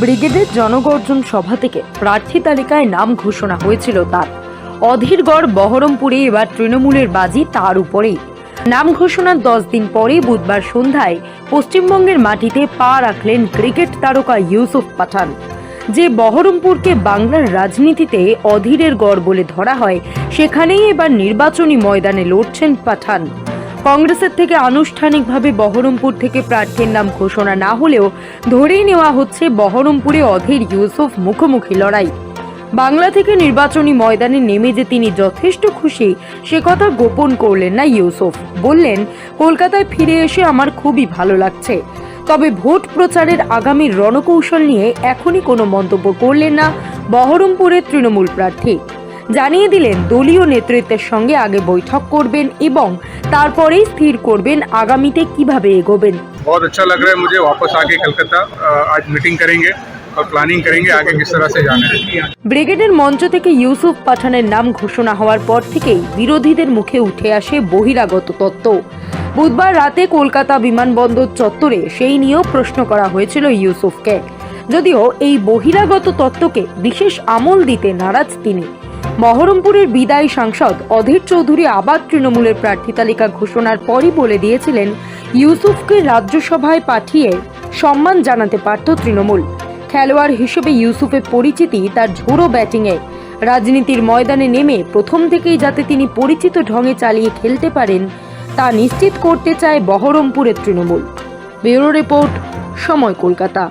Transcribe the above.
ব্রিগেডের জনগর্জন সভা থেকে প্রার্থী তালিকায় নাম ঘোষণা হয়েছিল তার। অধীরগড়, বহরমপুরে এবার তৃণমূলের বাজি তার উপরেই। নাম ঘোষণার দশ দিন পরে বুধবার সন্ধ্যায় পশ্চিমবঙ্গের মাটিতে পা রাখলেন ক্রিকেট তারকা ইউসুফ পাঠান, যে বহরমপুরকে বাংলার রাজনীতিতে অধীরের গড় বলে ধরা হয়, সেখানেই এবার নির্বাচনী ময়দানে লড়ছেন পাঠান। কংগ্রেসের থেকে আনুষ্ঠানিকভাবে বহরমপুর থেকে প্রার্থীর নাম ঘোষণা না হলেও ধরেই নেওয়া হচ্ছে বহরমপুরে অধীর ইউসুফ মুখোমুখি লড়াই। বাংলা থেকে নির্বাচনী ময়দানে নেমে যে তিনি যথেষ্ট খুশি, সে কথা গোপন করলেন না ইউসুফ। বললেন, কলকাতায় ফিরে এসে আমার খুবই ভালো লাগছে। তবে ভোট প্রচারের আগামী রণকৌশল নিয়ে এখনই কোনো মন্তব্য করলেন না বহরমপুরের তৃণমূল প্রার্থী। জানিয়ে দিলেন দলীয় নেতৃত্বের সঙ্গে আগে বৈঠক করবেন এবং তারপরেই স্থির করবেন আগামীতে কিভাবে এগোবেন बहुत अच्छा लग रहा है मुझे वापस आके कलकत्ता अ, आज मीटिंग करेंगे और प्लानिंग करेंगे आगे किस तरह से जाना है ব্রিগেডের মঞ্চ থেকে ইউসুফ পাঠানের নাম ঘোষণা হওয়ার পর থেকেই বিরোধীদের মুখে উঠে আসে বহিরাগত তত্ত্ব বুধবার রাতে কলকাতা বিমানবন্দর চত্বরে সেই নিয়েও প্রশ্ন করা হয়েছিল ইউসুফকে যদিও এই বহিরাগত তত্ত্বকে বিশেষ আমল দিতে নারাজ তিনি বহরমপুরের বিদায়ী সাংসদ অধীর চৌধুরী আবার তৃণমূলের প্রার্থী তালিকা ঘোষণার পরই বলে দিয়েছিলেন, ইউসুফকে রাজ্যসভায় পাঠিয়ে সম্মান জানাতে পারত তৃণমূল। খেলোয়াড় হিসেবে ইউসুফের পরিচিতি তার ঝোড়ো ব্যাটিংয়ে। রাজনীতির ময়দানে নেমে প্রথম থেকেই যাতে তিনি পরিচিত ঢঙে চালিয়ে খেলতে পারেন, তা নিশ্চিত করতে চায় বহরমপুরের তৃণমূল। ব্যুরো রিপোর্ট, সময় কলকাতা।